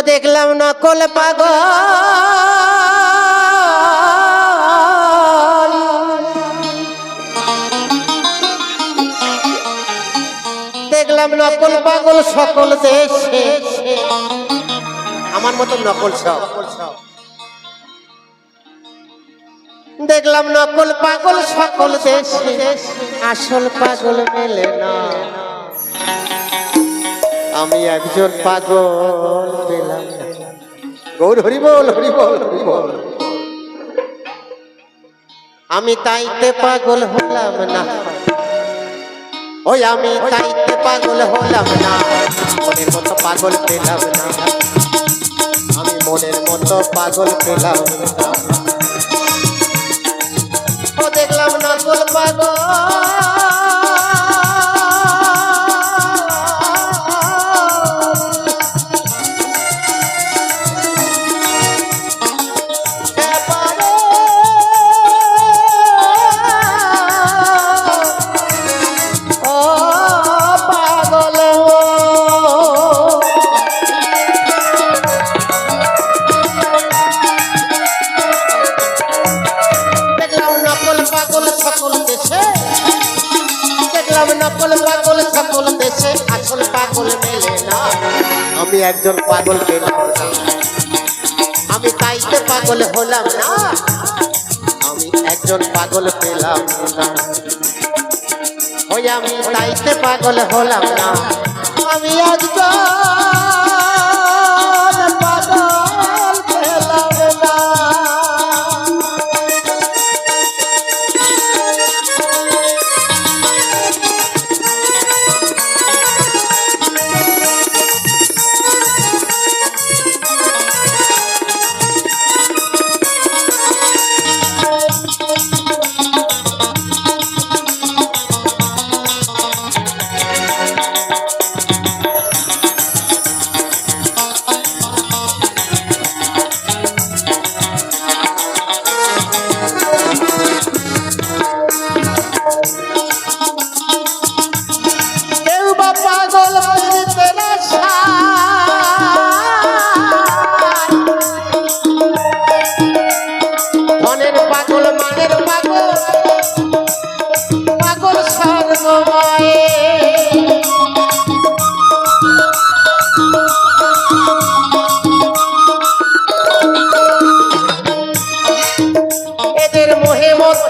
দেখলাম নকল পাগল। দেখলাম নকল পাগল সকল দেশে। আমার মতো নকল সব। দেখলাম নকল পাগল সকল দেশে। আসল পাগল মেলে না। আমি একজন পাগল পেলাম। গৌর, হরি বল হরি বল হরি বল। আমি তাইতে পাগল হলাম না। ওই আমি তাইতে পাগল হলাম না। মনের মতো পাগল পেলাম না। আমি মনের মতো পাগল পেলাম না। দেখলাম পাগল সকল দেশে আসল পাগল মেলে না। আমি একজন পাগল পেলাম আমি তাইতে পাগল হলাম না। আমি একজন পাগল পেলাম না। ওই আমি তাইতে পাগল হলাম না। আমি একজন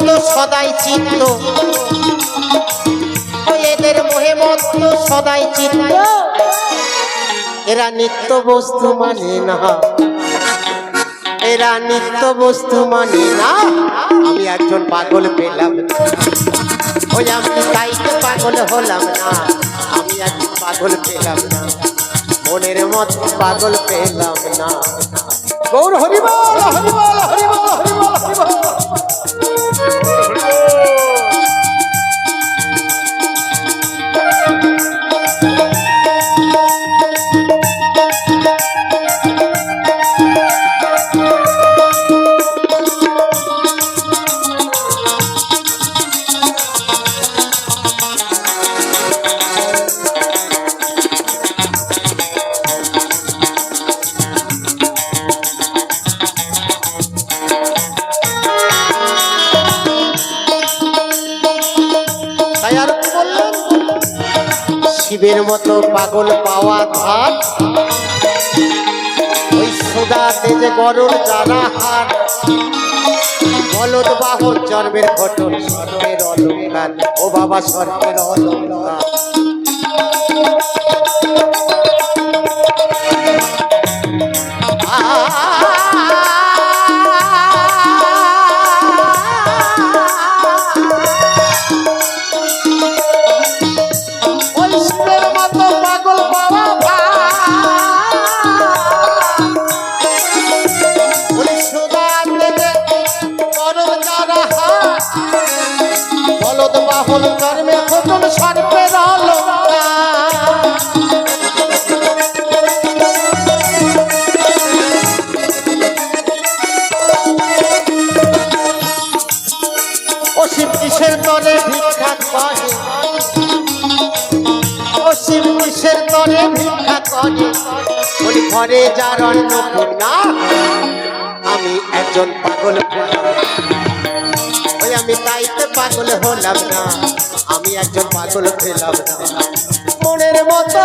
মত্ত সদাই চিত্ত। এদের মোহে মত্ত সদাই চিত্ত। এরা নিত্য বস্তু মানে না। এরা নিত্য বস্তু মানে না। আমি একজন পাগল পেলাম। ওই আমি তাইতে পাগল হলাম না। আমি একজন পাগল পেলাম না। মনের মত পাগল পেলাম না। গৌর হরিবল হরিবল হরিবল হরিবল হরিবল। শিবের মতো পাগল পাওয়া ধার ওই সুদা তেজে গরুর জানা হার। বলদ জন্মের ঘটন স্বর্গের অলঙ্কার। ও বাবা স্বর্গের অলঙ্কার। বলদ বাহন জন্মের ঘটন স্বর্গের অলঙ্কার অসীম কিসের তরে ভিক্ষা করে? কিসের তরে ভিক্ষা করে। বলি ঘরে যার অন্য না আমি একজন পাগল ওই আমি তাইতে পাগল হলাম না, আমি একজন পাগল খেলাম না। মনের মতো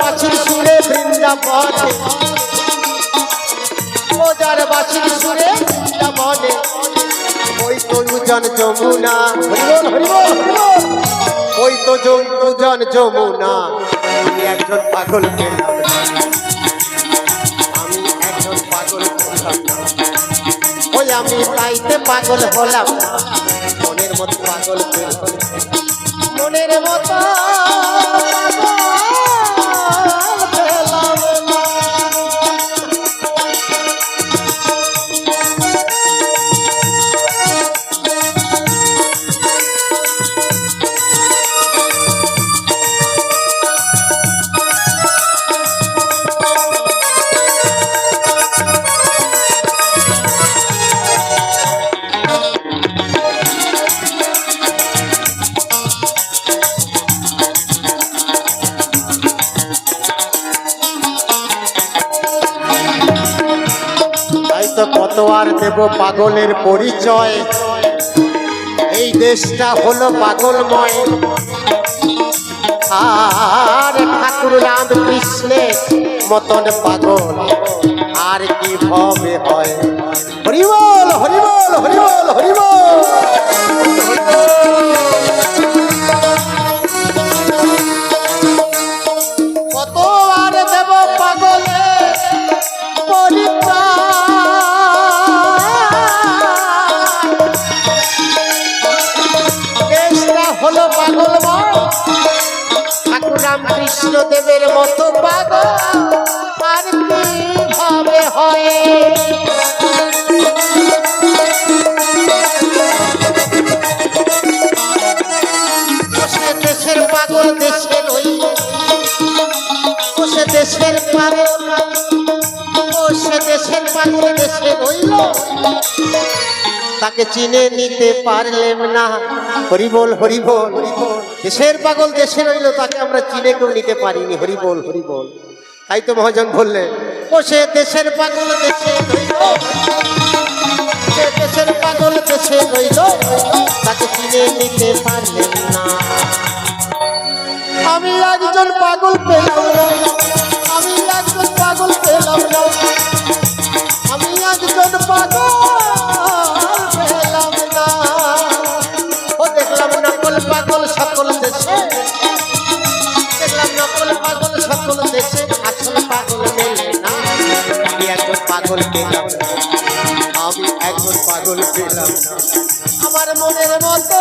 বাছির সুরে বৃন্দাবনে। ওদের বাছির সুরে বৃন্দাবনে। ওই তো উজন যমুনা। ওই তো জন- উজন যমুনা। আমি একজন পাগল পেলাম আমি একজন পাগল পেলাম ওই আমি তাইতে পাগল হলাম মনের মতো পাগল পেলাম মনের মতো আর দেব পাগলের পরিচয়। এই দেশটা হলো পাগলময়। আর ঠাকুর রাম কৃষ্ণের মতন পাগল। আর কি হবে হয়? হরিবল তাকে চিনে নিতে পারলেম না। হরিবল হরিবল। দেশের পাগল দেশে রইল, তাকে আমরা চিনে কেউ নিতে পারিনি। হরিবল হরিবল। তাই তো মহাজন বললেন ও সে দেশের পাগল দেশে দেশের পাগল দেশে রইল। তাকে চিনে নিতে পারলেন না। আমি একজন পাগল পেলাম আমি একজন পাগল পেলাম একজন পাগল পেলাম না। আমার মনের মতো।